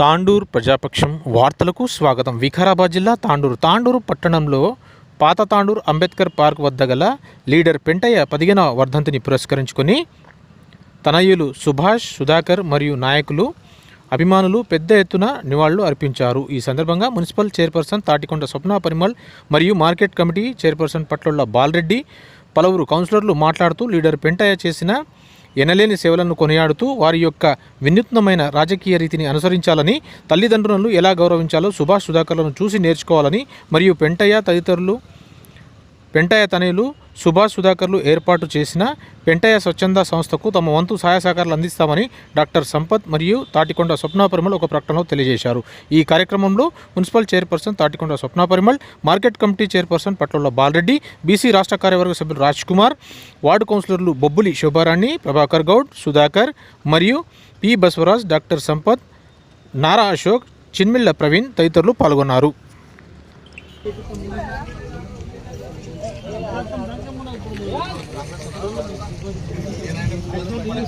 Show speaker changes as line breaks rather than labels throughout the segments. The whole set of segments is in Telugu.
తాండూర్ ప్రజాపక్షం వార్తలకు స్వాగతం. వికారాబాద్ జిల్లా తాండూరు. తాండూరు పట్టణంలో పాత తాండూర్ అంబేద్కర్ పార్క్ వద్ద గల లీడర్ పెంటయ్య పదిహేన వర్ధంతిని పురస్కరించుకొని తనయులు సుభాష్ సుధాకర్ మరియు నాయకులు అభిమానులు పెద్ద ఎత్తున నివాళులు అర్పించారు. ఈ సందర్భంగా మున్సిపల్ చైర్పర్సన్ తాటికొండ స్వప్న పరిమల్ మరియు market committee chairperson Patlolla Balareddy పలువురు కౌన్సిలర్లు మాట్లాడుతూ లీడర్ పెంటయ్య చేసిన ఎనలేని సేవలను కొనియాడుతూ వారి యొక్క వినూత్నమైన రాజకీయ రీతిని అనుసరించాలని తల్లిదండ్రులను ఎలా గౌరవించాలో సుభాష్ సుధాకర్లను చూసి నేర్చుకోవాలని మరియు పెంటయ్య తదితరులు పెంటయ్య తనయులు సుభాష్ సుధాకర్లు ఏర్పాటు చేసిన పెంటయ్య స్వచ్ఛంద సంస్థకు తమ వంతు సహాయ సహకారాలు అందిస్తామని డాక్టర్ సంపత్ మరియు తాటికొండ స్వప్న పరిమళ్ ఒక ప్రకటనలో తెలియజేశారు. ఈ కార్యక్రమంలో municipal chairperson Tatikonda Swapna Parimal market committee chairperson పట్ల బాలరెడ్డి బీసీ రాష్ట్ర కార్యవర్గ సభ్యులు రాజ్ కుమార్ వార్డు కౌన్సిలర్లు బొబ్బులి శోభారాణి ప్రభాకర్ గౌడ్ సుధాకర్ మరియు పి బసవరాజ్ డాక్టర్ సంపత్ నారా అశోక్ చిన్మిళ్ళ ప్రవీణ్ తదితరులు పాల్గొన్నారు.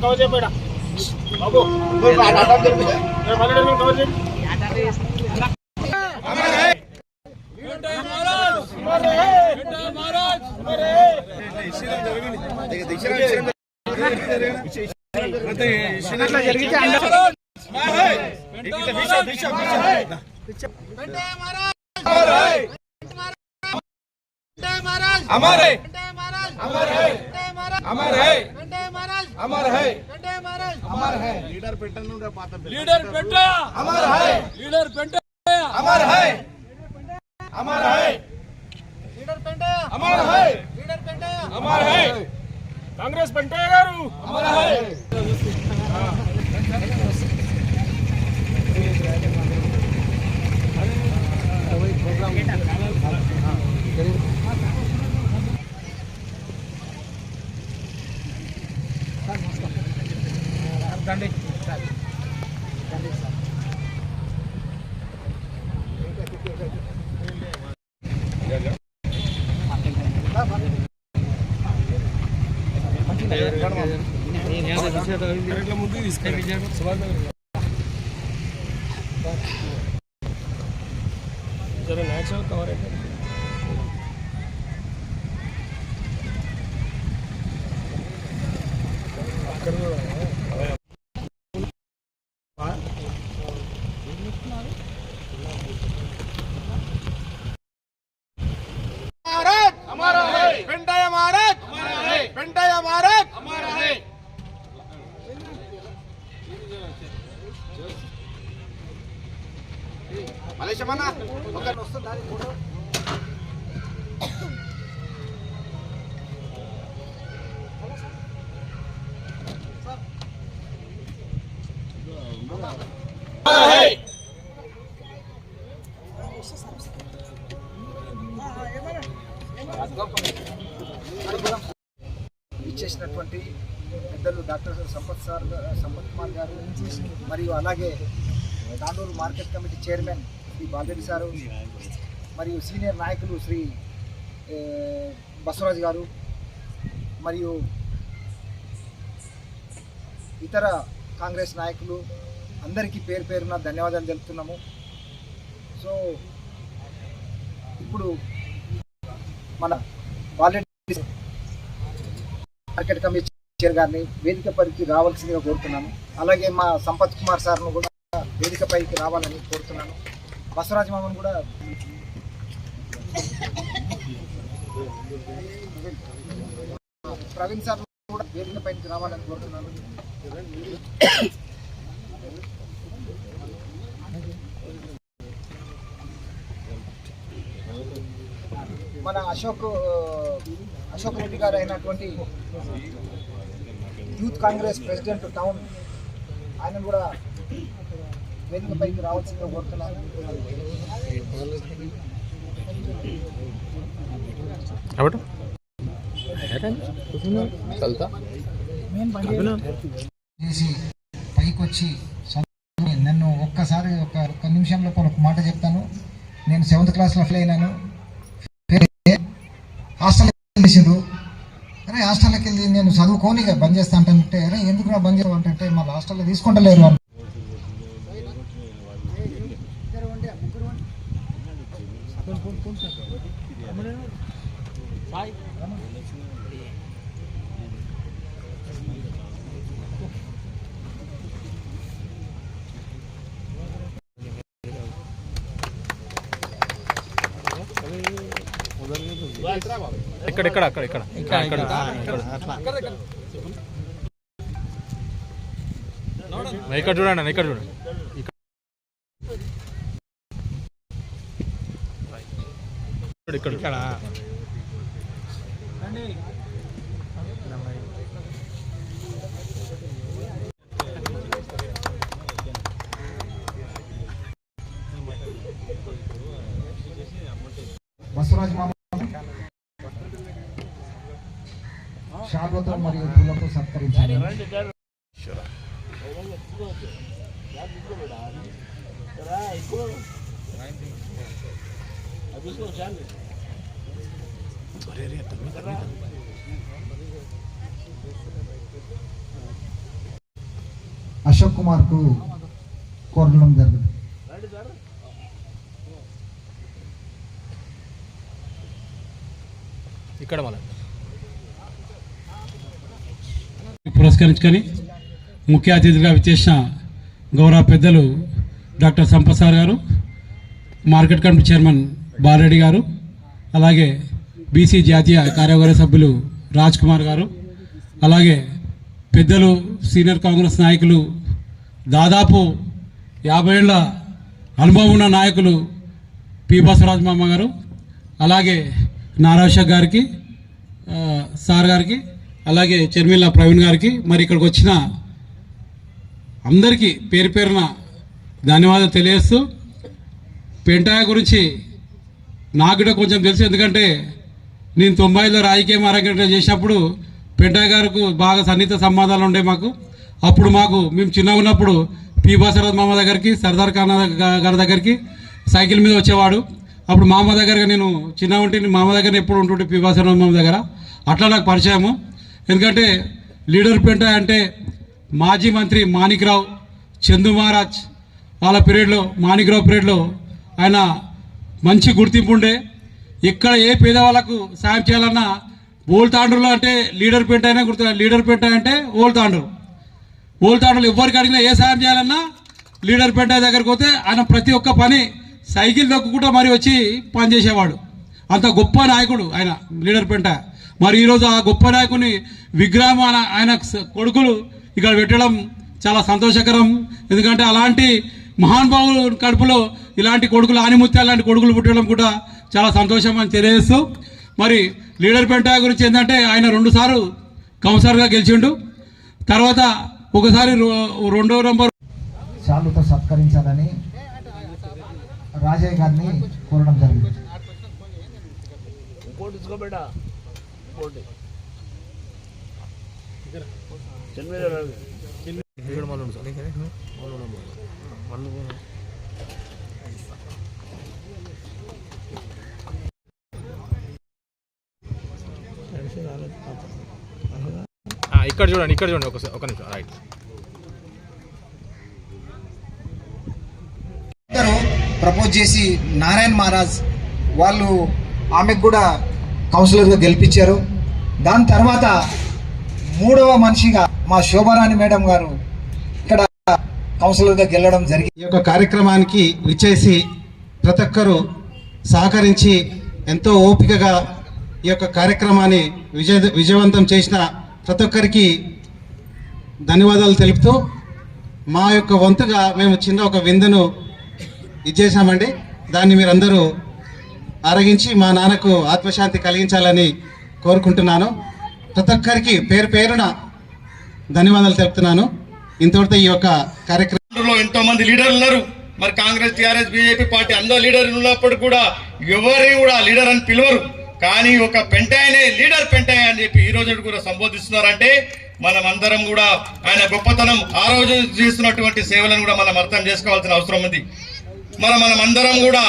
కవర్ చేయపోయా బాబు బాలరెడ్డిని కవర్ చేయి
అమర్ హై అమర్ హై అమర్ హై అమర్ హై అమర్ హై
లీడర్ పెట్టను
లీడర్
అమర్ అమర్
కాంగ్రెస్ పెట్ట గారు.
అమర్ హై ప్రోగ్రామ్ దండి సార్ దండి తీసుకెళ్ళి సుభాష్ మలేషియా మన ఒక వస్తుందా ఫోటో. ఇచ్చేసినటువంటి పెద్దలు డాక్టర్ సంపత్ సార్ సంపత్ కుమార్ గారు మరియు అలాగే Tandur market committee chairman Balareddy sir మరియు సీనియర్ నాయకులు శ్రీ బసవరాజు గారు మరియు ఇతర కాంగ్రెస్ నాయకులు అందరికీ పేరు పేరున ధన్యవాదాలు తెలుపుతున్నాము. సో ఇప్పుడు మన బాలరెడ్డి మార్కెట్ కమిటీ చైర్ గారిని వేదిక పైకి రావాల్సిందిగా కోరుతున్నాను. అలాగే మా సంపత్ కుమార్ సార్ను కూడా వేదిక పైకి రావాలని కోరుతున్నాను. బసవరాజ మామను కూడా ప్రవీణ్ సార్ కూడా వేదిక పైకి రావాలని కోరుతున్నాను. మన అశోక్ అశోక్ రెడ్డి గారు అయినటువంటి యూత్ కాంగ్రెస్ ప్రెసిడెంట్ టౌన్ ఆయన కూడా వేదికపైకి రావాల్సిందిగా కోరుతున్నాను. చేసి పైకి వచ్చి నన్ను ఒక్కసారి ఒక ఒక్క నిమిషంలో ఒక మాట చెప్తాను. నేను సెవెంత్ క్లాస్లో ఫెయిల్ అయినాను. హాస్టల్ చేసిండ్రు. అరే హాస్టల్కి వెళ్ళి నేను చదువుకోని బంద్ చేస్తా అంటే అరే ఎందుకు నా బంద్ చేయవు అంటే మళ్ళీ హాస్టల్లో తీసుకుంటలేరు
ఇక్కడ ఇక్కడ అక్కడ ఇక్కడ. ఇక్కడ ఇక్కడ ఇక్కడ. చూడండి అన్న ఇక్కడ చూడండి. ఇక్కడ ఇక్కడ. ఇక్కడ.
బసవరాజ్ మామ. షార్లతో మరియు పూలతో సత్కరించారు. అశోక్ కుమార్కు కోరడం జరిగింది.
ఇక్కడ మళ్ళీ
పురస్కరించుకొని ముఖ్య అతిథిగా విచ్చేసిన గౌరవ పెద్దలు డాక్టర్ సంపత్ సార్ గారు మార్కెట్ కమిటీ చైర్మన్ బాలరెడ్డి గారు అలాగే బీసీ జాతీయ కార్యవర్గ సభ్యులు రాజ్ కుమార్ గారు అలాగే పెద్దలు సీనియర్ కాంగ్రెస్ నాయకులు దాదాపు యాభై ఏళ్ళ అనుభవం ఉన్న నాయకులు పి బసవరాజ్ మామ గారు అలాగే నారాషక్ గారికి సార్ గారికి అలాగే చెర్మిల్లా ప్రవీణ్ గారికి మరి ఇక్కడికి వచ్చిన అందరికీ పేరు పేరున ధన్యవాదాలు తెలియజేస్తూ పెంటాయ గురించి నాకు కూడా కొంచెం తెలుసు ఎందుకంటే నేను తొంభైలో రాజకీయం అరంగేట్రం చేసినప్పుడు పెంటాయ గారికి బాగా సన్నిహిత సంబంధాలు ఉండే మాకు. అప్పుడు మాకు మేము చిన్నగా ఉన్నప్పుడు పి బసరథ్ మామ దగ్గరికి సర్దార్ ఖాన్ గారి దగ్గరికి సైకిల్ మీద వచ్చేవాడు. అప్పుడు మామ దగ్గర నేను చిన్న ఉంటే మామ దగ్గర ఎప్పుడు ఉంటుంటే పి బసరథ్ మామ దగ్గర. అట్లా నాకు పరిచయము. ఎందుకంటే లీడర్ పెంట అంటే మాజీ మంత్రి మాణిక్రావు చందు మహారాజ్. వాళ్ళ పీరియడ్లో మాణిక్రావు పీరియడ్లో ఆయన మంచి గుర్తింపు ఉండే. ఇక్కడ ఏ పేదవాళ్ళకు సాయం చేయాలన్నా ఓల్తాండ్రులో అంటే లీడర్ పెంట అయినా గుర్తు లీడర్ పెంట అంటే ఓల్తాండ్రు ఓల్తాండ్రులు తాండ్రులు ఎవరికి అడిగినా ఏ సాయం చేయాలన్నా లీడర్ పెంట దగ్గరికి పోతే ఆయన ప్రతి ఒక్క పని సైకిల్ దొక్కుకుంటా మరి వచ్చి పనిచేసేవాడు అంత గొప్ప నాయకుడు ఆయన లీడర్ పెంట. మరి ఈరోజు ఆ గొప్ప నాయకుని విగ్రహం ఆయన ఆయన కొడుకులు ఇక్కడ పెట్టడం చాలా సంతోషకరం. ఎందుకంటే అలాంటి మహానుభావులు కడుపులో ఇలాంటి కొడుకులు ఆనిముత్యాలు లాంటి కొడుకులు పుట్టడం కూడా చాలా సంతోషం అని తెలియజేస్తూ మరి లీడర్ పెంట గురించి ఏంటంటే ఆయన రెండుసార్లు కౌన్సిలర్గా గెలిచిండు. తర్వాత ఒకసారి రెండో నంబర్
శాలుతో సత్కరించాలని రాజయ్య గారిని కోరడం జరిగింది.
ఇంకోటి
ఇక్కడ చూడండి ఇక్కడ చూడండి ఒకసారి ఒక నిమిషం రైట్.
ప్రపోజ్ చేసి నారాయణ్ మహారాజ్ వాళ్ళు ఆమెకు కూడా కౌన్సిలర్గా గెలిపించారు. దాని తర్వాత మూడవ మనిషిగా మా శోభారాణి మేడం గారు ఇక్కడ కౌన్సిలర్గా గెలవడం జరిగింది
ఈ యొక్క కార్యక్రమానికి విచ్చేసి ప్రతి ఒక్కరూ సహకరించి ఎంతో ఓపికగా ఈ యొక్క కార్యక్రమాన్ని విజయ విజయవంతం చేసిన ప్రతి ఒక్కరికి ధన్యవాదాలు తెలుపుతూ మా యొక్క వంతుగా మేము చిన్న ఒక విందును ఇచ్చేసామండి దాన్ని మీరందరూ ఆరగించి మా నాన్నకు ఆత్మశాంతి కలిగించాలని కోరుకుంటున్నాను. ప్రతి ఒక్కరికి పేరు పేరున ధన్యవాదాలు తెలుపుతున్నాను. ఇంతటితో ఈ యొక్క
కార్యక్రమంలో ఎంతో మంది లీడర్లు ఉన్నారు. మరి కాంగ్రెస్ టీఆర్ఎస్ బీజేపీ పార్టీ అందరూ లీడర్లు ఉన్నప్పుడు కూడా ఎవరిని కూడా లీడర్ అని పిలవరు. కానీ ఒక పెంటాయనే లీడర్ పెంటాయ అని చెప్పి ఈ రోజు కూడా సంబోధిస్తున్నారంటే మనం అందరం కూడా ఆయన గొప్పతనం ఆ రోజు చేస్తున్నటువంటి సేవలను కూడా మనం అర్థం చేసుకోవాల్సిన అవసరం ఉంది. మరి మనం అందరం కూడా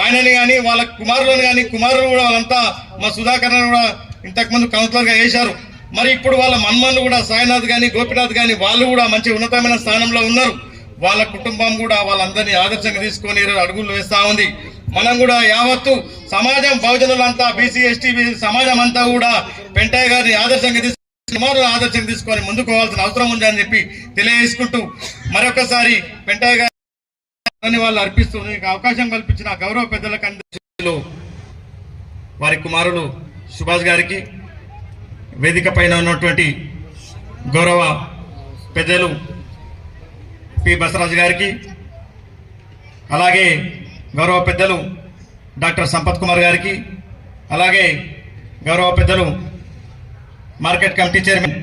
ఆయనని కానీ వాళ్ళ కుమారులను కానీ కుమారులు కూడా వాళ్ళంతా మా సుధాకర్ కూడా ఇంతకుముందు కౌన్సిలర్గా వేశారు మరి ఇప్పుడు వాళ్ళ మన్మన్లు కూడా సాయినాథ్ కానీ గోపినాథ్ కానీ వాళ్ళు కూడా మంచి ఉన్నతమైన స్థానంలో ఉన్నారు. వాళ్ళ కుటుంబం కూడా వాళ్ళందరినీ ఆదర్శంగా తీసుకొని అడుగులు వేస్తూ ఉంది. మనం కూడా యావత్తు సమాజం బహుజనులంతా బీసీ ఎస్టీ సమాజం అంతా కూడా పెంటయ్య గారిని ఆదర్శంగా తీసుకొని ఆదర్శంగా తీసుకొని ముందుకు పోవాల్సిన అవసరం ఉంది అని చెప్పి తెలియజేసుకుంటూ మరొకసారి పెంటయ్య గారి వాళ్ళు అర్పిస్తూ అవకాశం కల్పించిన గౌరవ పెద్దలకు అందరిలో వారి కుమారుడు సుభాష్ గారికి వేదిక పైన ఉన్నటువంటి గౌరవ పెద్దలు పి బసరాజు గారికి అలాగే గౌరవ పెద్దలు డాక్టర్ సంపత్ కుమార్ గారికి అలాగే గౌరవ పెద్దలు మార్కెట్ కమిటీ చైర్మన్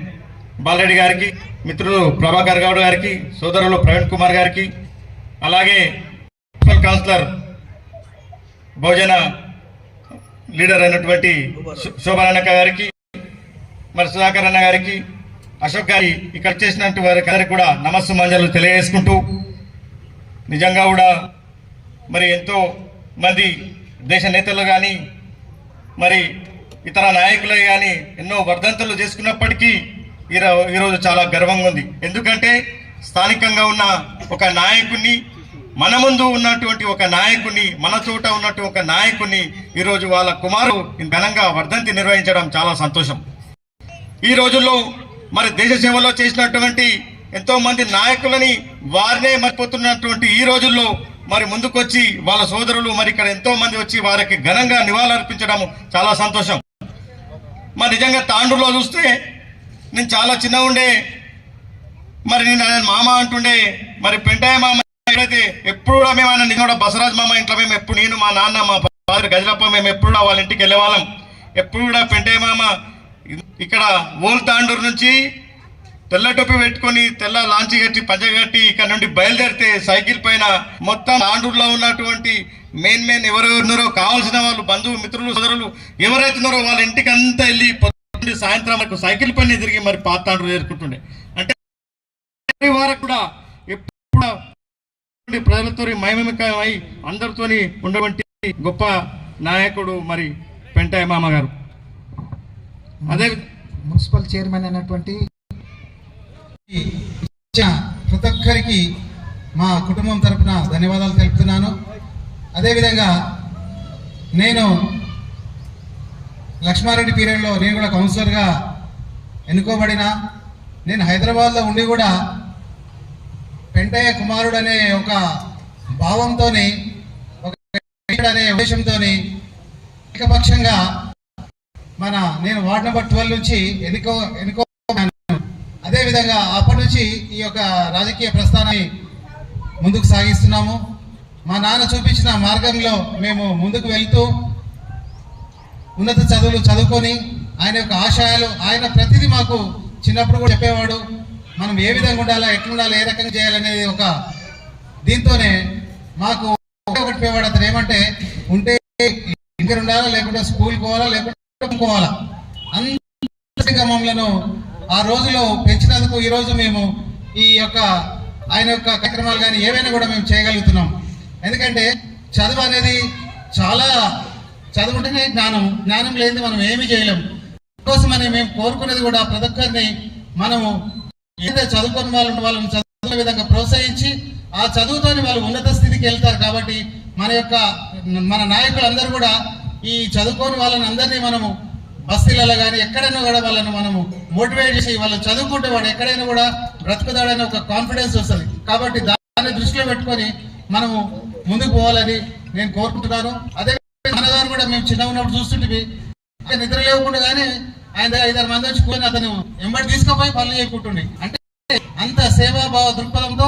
బాలరెడ్డి గారికి మిత్రులు ప్రభాకర్ గౌడ్ గారికి సోదరులు ప్రవీణ్ కుమార్ గారికి అలాగే మున్సిపల్ కౌన్సిలర్ భోజన లీడర్ అయినటువంటి శో- శోభానక్క గారికి మరి సుధాకర్ అన్న గారికి అశోక్ గారి ఇక్కడ చేసినటువంటి వారికి అందరికి కూడా నమస్సు మంజలు తెలియజేసుకుంటూ నిజంగా కూడా మరి ఎంతో మంది దేశ నేతలు కానీ మరి ఇతర నాయకులే కానీ ఎన్నో వర్ధంతులు చేసుకున్నప్పటికీ ఈరో ఈరోజు చాలా గర్వంగా ఉంది. ఎందుకంటే స్థానికంగా ఉన్న ఒక నాయకుడిని మన ముందు ఉన్నటువంటి ఒక నాయకుడిని మన చోట ఉన్నట్టు ఒక నాయకుడిని ఈరోజు వాళ్ళ కుమారు ఘనంగా వర్ధంతి నిర్వహించడం చాలా సంతోషం. ఈ రోజుల్లో మరి దేశ సేవలో చేసినటువంటి ఎంతో మంది నాయకులని వారినే మర్చిపోతున్నటువంటి ఈ రోజుల్లో మరి ముందుకొచ్చి వాళ్ళ సోదరులు మరి ఇక్కడ ఎంతో మంది వచ్చి వారికి ఘనంగా నివాళులర్పించడం చాలా సంతోషం. మరి నిజంగా తాండూరులో చూస్తే నేను చాలా చిన్న ఉండే మరి నేను ఆయన మామ అంటుండే మరి పెంటయ్య మామ ఎప్పుడైతే ఎప్పుడు కూడా మేము ఆయన నిజంగా కూడా బసరాజ్ మామ ఇంట్లో మేము ఎప్పుడు నేను మా నాన్న మా ఫాదర్ గజలప్ప మేము ఎప్పుడు కూడా వాళ్ళ ఇంటికి వెళ్ళేవాళ్ళం. ఎప్పుడు కూడా పెంటయ్య మామ ఇక్కడ ఓల్ తాండూరు నుంచి తెల్ల టొప్పి పెట్టుకొని తెల్ల లాంచి కట్టి పంచ కట్టి ఇక్కడ నుండి బయలుదేరితే సైకిల్ పైన మొత్తం ఆండూరులో ఉన్నటువంటి మెయిన్ మెయిన్ ఎవరెవరున్నారో కావాల్సిన వాళ్ళు బంధువు మిత్రులు సోదరులు ఎవరైతే ఉన్నారో వాళ్ళ ఇంటికి అంతా వెళ్ళి పొద్దుండి సాయంత్రం వరకు సైకిల్ పైన తిరిగి మరి పాత ఎదుర్కొంటుండే చేరుకుంటుండే. అంటే వారు వారకు కూడా ఎప్పుడు ప్రజలతో మయమమై అందరితోని ఉన్నటువంటి గొప్ప నాయకుడు మరి పెంటాయ మామ గారు అదే
మున్సిపల్ చైర్మన్ అయినటువంటి
ప్రతి ఒక్కరికి మా కుటుంబం తరపున ధన్యవాదాలు తెలుపుతున్నాను. అదేవిధంగా నేను లక్ష్మారెడ్డి పీరియడ్లో నేను కూడా కౌన్సిలర్గా ఎన్నుకోబడిన నేను హైదరాబాద్లో ఉండి కూడా పెంటయ్య కుమారుడు అనే ఒక భావంతో ఒక అనే ఉద్దేశంతో ఏకపక్షంగా మన నేను వార్డ్ నెంబర్ ట్వెల్వ్ నుంచి ఎన్నుకో ఎన్నుకో అదే విధంగా అప్పటి నుంచి ఈ యొక్క రాజకీయ ప్రస్థానాన్ని ముందుకు సాగిస్తున్నాము. మా నాన్న చూపించిన మార్గంలో మేము ముందుకు వెళ్తూ ఉన్నత చదువులు చదువుకొని ఆయన యొక్క ఆశయాలు ఆయన ప్రతిదీ మాకు చిన్నప్పుడు కూడా చెప్పేవాడు. మనం ఏ విధంగా ఉండాలా ఎట్లా ఉండాలి ఏ రకంగా చేయాలనేది ఒక దీంతోనే మాకు ఒకటి చెప్పేవాడు అతను ఏమంటే ఉంటే ఇంటర్ ఉండాలా లేకుంటే స్కూల్ పోవాలా లేకుంటే పోవాలా. అంత మమ్మలను ఆ రోజులో పెంచినందుకు ఈరోజు మేము ఈ యొక్క ఆయన యొక్క కార్యక్రమాలు కానీ ఏవైనా కూడా మేము చేయగలుగుతున్నాం. ఎందుకంటే చదువు అనేది చాలా చదువుంటేనే జ్ఞానం జ్ఞానం లేనిది మనం ఏమీ చేయలేం. కోసమని మేము కోరుకునేది కూడా ప్రతి ఒక్కరిని మనము ఏదైతే చదువుకున్న వాళ్ళు వాళ్ళని చదువుకునే విధంగా ప్రోత్సహించి ఆ చదువుతోని వాళ్ళు ఉన్నత స్థితికి వెళ్తారు కాబట్టి మన యొక్క మన నాయకులందరూ కూడా ఈ చదువుకోని వాళ్ళని అందరినీ మనము బస్తీలలో కానీ ఎక్కడైనా కూడా వాళ్ళని మనము మోటివేట్ చేసి వాళ్ళని చదువుకుంటే వాడు ఎక్కడైనా కూడా బ్రతుకుతాడని ఒక కాన్ఫిడెన్స్ వస్తుంది. కాబట్టి దాన్ని దృష్టిలో పెట్టుకొని మనము ముందుకు పోవాలని నేను కోరుకుంటున్నాను. అదే నాన్నగారు కూడా మేము చిన్న ఉన్నప్పుడు చూస్తుంటే నిద్ర లేకుండా కానీ ఆయన ఐదారు మంది వచ్చి కూర్చొని అతను ఎంబడి తీసుకుపోయి పనులు చేయకుంటుండే. అంటే అంత సేవాభావ దృక్పథంతో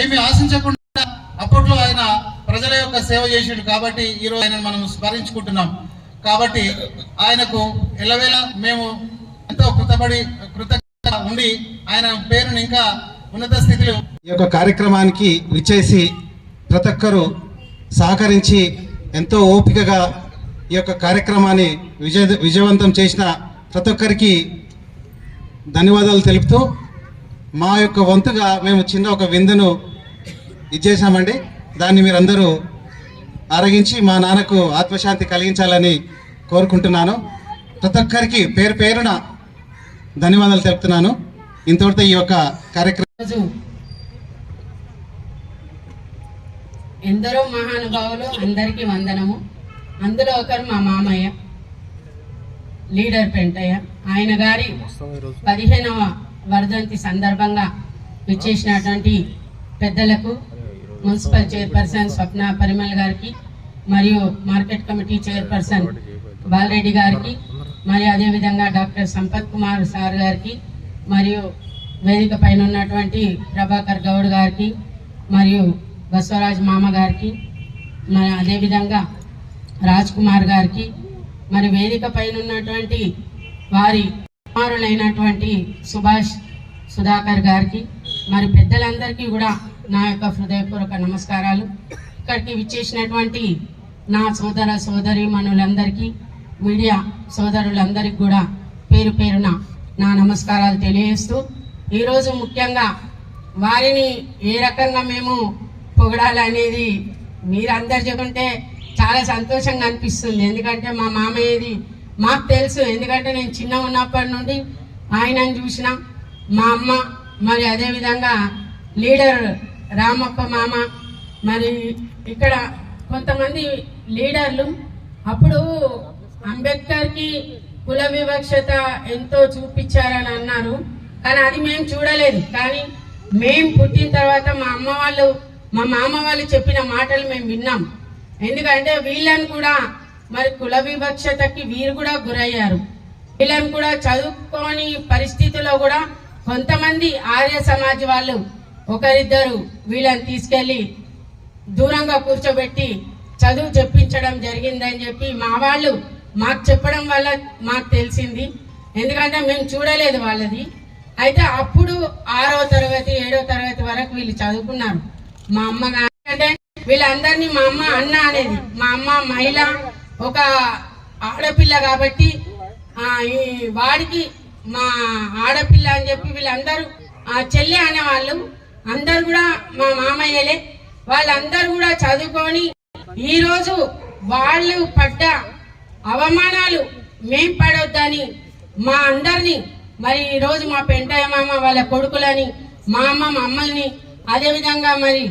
ఏమి ఆశించకుండా అప్పట్లో ఆయన
ప్రజల యొక్క సేవ చేసిండు కాబట్టి ఈరోజు ఆయన మనం స్మరించుకుంటున్నాం. కాబట్టి ఆయనకు ఎల్లవేళ మేము ఎంతో కృతపడి కృతజ్ఞత ఉండి ఆయన పేరుని ఇంకా ఉన్నత స్థితిలో
ఈ యొక్క కార్యక్రమానికి విచ్చేసి ప్రతి ఒక్కరూ సహకరించి ఎంతో ఓపికగా ఈ యొక్క కార్యక్రమాన్ని విజయ విజయవంతం చేసిన ప్రతి ఒక్కరికి ధన్యవాదాలు తెలుపుతూ మా యొక్క వంతుగా మేము చిన్న ఒక విందును ఇచ్చేసామండి దాన్ని మీరందరూ ఆరగించి మా నాన్నకు ఆత్మశాంతి కలిగించాలని కోరుకుంటున్నాను. ప్రతి ఒక్కరికి పేరు పేరున ధన్యవాదాలు తెలుపుతున్నాను. ఇంతవరకు ఈ యొక్క కార్యక్రమం
ఎందరో మహానుభావులు అందరికీ వందనము. అందులో ఒకరు మా మామయ్య లీడర్ పెంటయ్య. ఆయన గారి పదిహేనవ వర్ధంతి సందర్భంగా విచ్చేసినటువంటి పెద్దలకు మున్సిపల్ చైర్పర్సన్ స్వప్న పరిమల్ గారికి మరియు మార్కెట్ కమిటీ చైర్పర్సన్ బాలరెడ్డి గారికి మరియు అదేవిధంగా డాక్టర్ సంపత్ కుమార్ సార్ గారికి మరియు వేదిక పైన ఉన్నటువంటి ప్రభాకర్ గౌడ్ గారికి మరియు బసవరాజ్ మామ గారికి మరి అదేవిధంగా రాజ్ కుమార్ గారికి మరి వేదిక పైన ఉన్నటువంటి వారి కుమారులైనటువంటి సుభాష్ సుధాకర్ గారికి మరి పెద్దలందరికీ కూడా నా యొక్క హృదయపూర్వక నమస్కారాలు. ఇక్కడికి విచ్చేసినటువంటి నా సోదర సోదరి మనులందరికీ మీడియా సోదరులందరికీ కూడా పేరు పేరున నా నమస్కారాలు తెలియజేస్తూ ఈరోజు ముఖ్యంగా వారిని ఏ రకంగా మేము పొగడాలనేది మీరందరు చెబుంటే చాలా సంతోషంగా అనిపిస్తుంది. ఎందుకంటే మా మామయ్యది మాకు తెలుసు. ఎందుకంటే నేను చిన్న ఉన్నప్పటి నుండి ఆయనను చూసిన మా అమ్మ మరి అదేవిధంగా లీడర్ రామప్ప మామ మరి ఇక్కడ కొంతమంది లీడర్లు. అప్పుడు అంబేద్కర్కి కుల వివక్షత ఎంతో చూపించారని అన్నారు. కానీ అది మేము చూడలేదు. కానీ మేము పుట్టిన తర్వాత మా అమ్మ వాళ్ళు మా మామ వాళ్ళు చెప్పిన మాటలు మేము విన్నాం. ఎందుకంటే వీళ్ళని కూడా మరి కుల వివక్షతకి వీరు కూడా గురయ్యారు. వీళ్ళని కూడా చదువుకోని పరిస్థితిలో కూడా కొంతమంది ఆర్య సమాజ్ వాళ్ళు ఒకరిద్దరు వీళ్ళని తీసుకెళ్ళి దూరంగా కూర్చోబెట్టి చదువు చెప్పించడం జరిగిందని చెప్పి మా వాళ్ళు మాకు చెప్పడం వల్ల మాకు తెలిసింది. ఎందుకంటే మేము చూడలేదు వాళ్ళది. అయితే అప్పుడు ఆరో తరగతి ఏడో తరగతి వరకు వీళ్ళు చదువుకున్నారు. మా అమ్మ అంటే వీళ్ళందరినీ మా అమ్మ అన్న అనేది మా అమ్మ మహిళ ఒక ఆడపిల్ల కాబట్టి ఈ వాడికి మా ఆడపిల్ల అని చెప్పి వీళ్ళందరూ ఆ అనేవాళ్ళు అందరు కూడా మా మామయ్యలే వాళ్ళందరూ కూడా చదువుకొని ఈరోజు వాళ్ళు పడ్డ అవమానాలు మేం పడొద్దని మా అందరినీ మరి ఈరోజు మా పెంటయ్య మామ వాళ్ళ కొడుకులని మా అమ్మ మా అదేవిధంగా మరి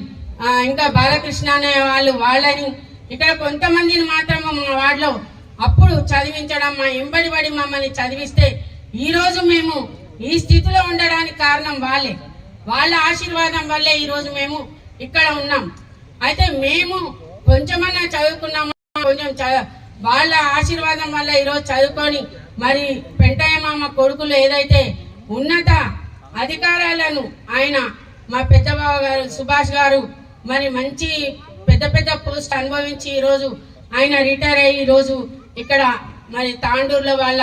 ఇంకా బాలకృష్ణ అనే వాళ్ళు వాళ్ళని ఇక్కడ కొంతమందిని మాత్రం మా వాళ్ళు అప్పుడు చదివించడం మా ఎంబడి మమ్మల్ని చదివిస్తే ఈరోజు మేము ఈ స్థితిలో ఉండడానికి కారణం వాళ్ళే. వాళ్ళ ఆశీర్వాదం వల్లే ఈరోజు మేము ఇక్కడ ఉన్నాం. అయితే మేము కొంచెమన్నా చదువుకున్నాము? కొంచెం చ- వాళ్ళ ఆశీర్వాదం వల్ల ఈరోజు చదువుకొని మరి పెంటయ్య మామ కొడుకులు ఏదైతే ఉన్నత అధికారాలను ఆయన మా పెద్ద బావ గారు సుభాష్ గారు మరి మంచి పెద్ద పెద్ద పోస్ట్ అనుభవించి ఈరోజు ఆయన రిటైర్ అయ్యి ఈరోజు ఇక్కడ మరి తాండూరులో వాళ్ళ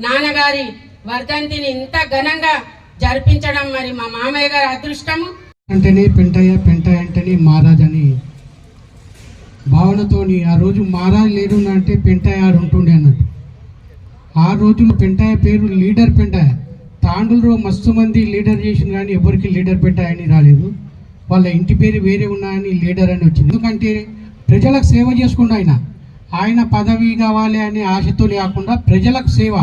నాన్నగారి వర్ధంతిని ఇంత ఘనంగా జరిపించడం మరి మా మామయ్య గారి అదృష్టము?
అంటేనే పెంటయ్య పెంటయ్య అంటేనే మహారాజ్ అని భావనతోని ఆ రోజు మహారాజ్ లేడు అంటే పెంటయ్య ఆడు ఉంటుండే అన్నట్టు. ఆ రోజున పెంటయ్య పేరు లీడర్ పెంటయ్య. తాండూరులో మస్తు మంది లీడర్ చేసిన కానీ ఎవరికి లీడర్ పెంటయ్య అని రాలేదు. వాళ్ళ ఇంటి పేరు వేరే ఉన్నాయని లీడర్ అని వచ్చింది. ఎందుకంటే ప్రజలకు సేవ చేసుకుండా ఆయన. ఆయన పదవి కావాలి అనే ఆశతో కాకుండా ప్రజలకు సేవ.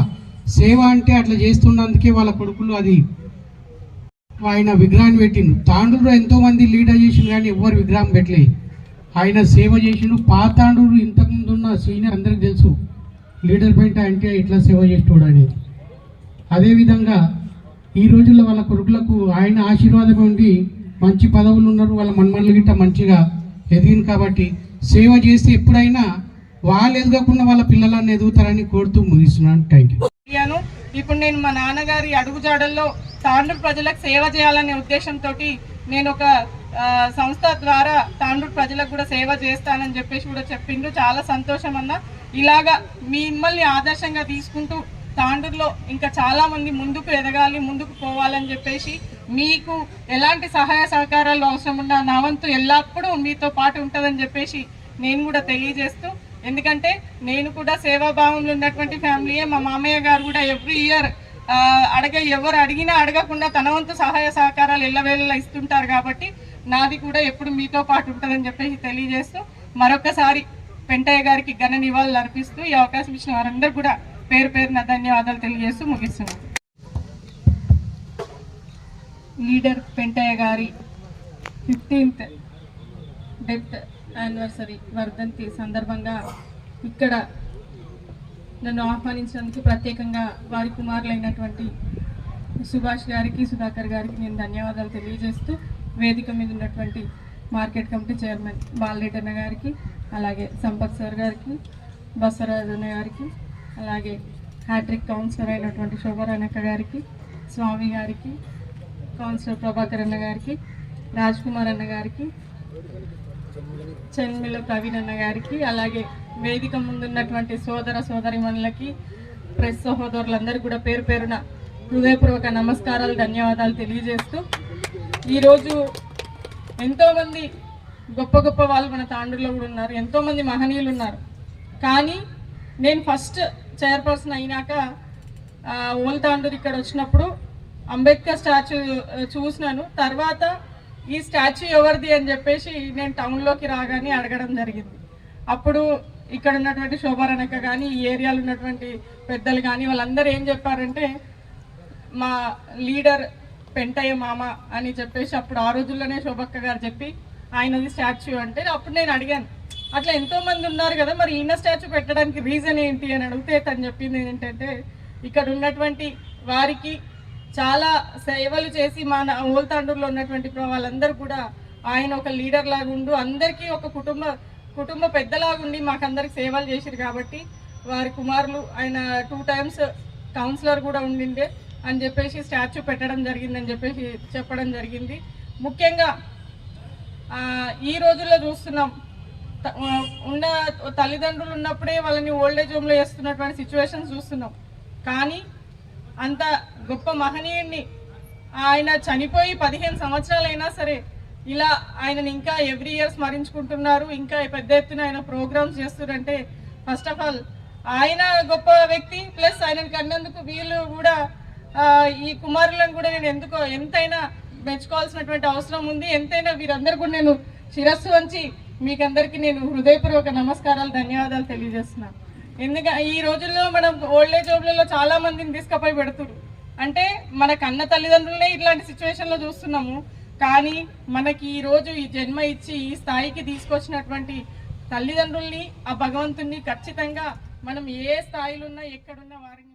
సేవ అంటే అట్లా చేస్తున్నందుకే వాళ్ళ కొడుకులు అది ఆయన విగ్రహాన్ని పెట్టిండు. తాండూరులో ఎంతో మంది లీడర్ చేసిండు కానీ ఎవ్వరు విగ్రహం పెట్టలే. ఆయన సేవ చేసిండు. పాతాండూరు ఇంతకుముందు ఉన్న సీనియర్ అందరికి తెలుసు. లీడర్ పెయింట్ అంటే ఇట్లా సేవ చేసేవాడు అనేది. అదేవిధంగా ఈ రోజుల్లో వాళ్ళ కొడుకులకు ఆయన ఆశీర్వాదం ఉండి మంచి పదవులు ఉన్నారు. వాళ్ళ మన్మన్లు గిట్ట మంచిగా ఎదిగింది కాబట్టి సేవ చేస్తే ఎప్పుడైనా వాళ్ళు ఎదగకుండా వాళ్ళ పిల్లలన్నీ ఎదుగుతారని కోరుతూ ముగిస్తున్నాను. థ్యాంక్ యూ
ఇప్పుడు నేను మా నాన్నగారి అడుగుజాడల్లో తాండూరు ప్రజలకు సేవ చేయాలనే ఉద్దేశంతో నేను ఒక సంస్థ ద్వారా తాండూరు ప్రజలకు కూడా సేవ చేస్తానని చెప్పేసి కూడా చెప్పిండ్రు. చాలా సంతోషం అన్న. ఇలాగా మిమ్మల్ని ఆదర్శంగా తీసుకుంటూ తాండూరులో ఇంకా చాలామంది ముందుకు ఎదగాలి ముందుకు పోవాలని చెప్పేసి మీకు ఎలాంటి సహాయ సహకారాలు అవసరం ఉన్నా నా వంతు ఎల్లప్పుడూ మీతో పాటు ఉంటుందని చెప్పేసి నేను కూడా తెలియజేస్తూ ఎందుకంటే నేను కూడా సేవాభావంలో ఉన్నటువంటి ఫ్యామిలీయే. మా మామయ్య గారు కూడా ఎవ్రీ ఇయర్ అడగ ఎవరు అడిగినా అడగకుండా తన వంతు సహాయ సహకారాలు ఎల్లవేళలా ఇస్తుంటారు కాబట్టి నాది కూడా ఎప్పుడు మీతో పాటు ఉంటుందని చెప్పేసి తెలియజేస్తూ మరొకసారి పెంటయ్య గారికి ఘన నివాళులు అర్పిస్తూ ఈ అవకాశం ఇచ్చిన వారందరూ కూడా పేరు పేరున ధన్యవాదాలు తెలియజేస్తూ ముగిస్తున్నాను లీడర్ పెంటయ్య గారి ఫిఫ్టీన్త్ డెత్ యానివర్సరీ వర్ధంతి సందర్భంగా ఇక్కడ నన్ను ఆహ్వానించినందుకు ప్రత్యేకంగా వారి కుమారులైనటువంటి సుభాష్ గారికి సుధాకర్ గారికి నేను ధన్యవాదాలు తెలియజేస్తూ వేదిక మీద ఉన్నటువంటి మార్కెట్ కమిటీ చైర్మన్ బాలరెడ్డి గారికి అలాగే సంపత్ సార్ గారికి బసవరాజు అన్న గారికి అలాగే హ్యాట్రిక్ కౌన్సిలర్ అయినటువంటి శోభరానక్క గారికి స్వామి గారికి కౌన్సిలర్ ప్రభాకర్ అన్న గారికి రాజ్ కుమార్ అన్న గారికి చెన్మిల ప్రవీణ్ అన్న గారికి అలాగే వేదిక ముందున్నటువంటి సోదర సోదరిమణులకి ప్రెస్ సహోదరులందరికీ కూడా పేరు పేరున హృదయపూర్వక నమస్కారాలు ధన్యవాదాలు తెలియజేస్తూ ఈరోజు ఎంతోమంది గొప్ప గొప్ప వాళ్ళు మన తాండూరులో కూడా ఉన్నారు ఎంతోమంది మహనీయులు ఉన్నారు. కానీ నేను ఫస్ట్ చైర్పర్సన్ అయినాక ఓల్ తాండూరు ఇక్కడ వచ్చినప్పుడు అంబేద్కర్ స్టాచ్యూ చూసినాను. తర్వాత ఈ స్టాచ్యూ ఎవరిది అని చెప్పేసి నేను టౌన్లోకి రాగానే అడగడం జరిగింది. అప్పుడు ఇక్కడ ఉన్నటువంటి శోభారణక కానీ ఈ ఏరియాలో ఉన్నటువంటి పెద్దలు కానీ వాళ్ళందరూ ఏం చెప్పారంటే మా లీడర్ పెంటయ్య మామ అని చెప్పేసి అప్పుడు ఆ రోజుల్లోనే శోభక్క గారు చెప్పి ఆయనది స్టాచ్యూ అంటే అప్పుడు నేను అడిగాను. అట్లా ఎంతోమంది ఉన్నారు కదా మరి ఈయన స్టాచ్యూ పెట్టడానికి రీజన్ ఏంటి? అని అడిగితే తను చెప్పింది ఏంటంటే ఇక్కడ ఉన్నటువంటి వారికి చాలా సేవలు చేసి మన ఓల్తాండూరులో ఉన్నటువంటి వాళ్ళందరూ కూడా ఆయన ఒక లీడర్ లాగా ఉండు అందరికీ ఒక కుటుంబ కుటుంబ పెద్దలాగుండి మాకందరికి సేవలు చేసిరు కాబట్టి వారి కుమారులు ఆయన టూ టైమ్స్ కౌన్సిలర్ కూడా ఉండిండే అని చెప్పేసి స్టాచ్యూ పెట్టడం జరిగిందని చెప్పేసి చెప్పడం జరిగింది. ముఖ్యంగా ఈ రోజుల్లో చూస్తున్నాం ఉన్న తల్లిదండ్రులు ఉన్నప్పుడే వాళ్ళని ఓల్డేజ్ హోమ్లో వేస్తున్నటువంటి సిచ్యువేషన్స్ చూస్తున్నాం. కానీ అంత గొప్ప మహనీయుడిని ఆయన చనిపోయి పదిహేను సంవత్సరాలైనా సరే ఇలా ఆయనని ఇంకా ఎవ్రీ ఇయర్ స్మరించుకుంటున్నారు. ఇంకా పెద్ద ఎత్తున ఆయన ప్రోగ్రామ్స్ చేస్తున్నారంటే ఫస్ట్ ఆఫ్ ఆల్ ఆయన గొప్ప వ్యక్తి ప్లస్ ఆయనని కన్నందుకు వీళ్ళు కూడా ఈ కుమారులను కూడా నేను ఎందుకో ఎంతైనా మెచ్చుకోవాల్సినటువంటి అవసరం ఉంది. ఎంతైనా వీరందరూ కూడా నేను శిరస్సు వంచి మీకందరికీ నేను హృదయపూర్వక నమస్కారాలు ధన్యవాదాలు తెలియజేస్తున్నాను. ఎందుకంటే ఈ రోజుల్లో మనం ఓల్డ్ ఏజ్ హోమ్లలో చాలా మందిని తీసుకపోయి పెడుతురు. అంటే మన కన్న తల్లిదండ్రులనే ఇట్లాంటి సిచ్యువేషన్లో చూస్తున్నాము. కానీ మనకి ఈ రోజు ఈ జన్మ ఇచ్చి ఈ స్థాయికి తీసుకొచ్చినటువంటి తల్లిదండ్రుల్ని ఆ భగవంతుణ్ణి ఖచ్చితంగా మనం ఏ స్థాయిలో ఉన్నా ఎక్కడున్నా వారిని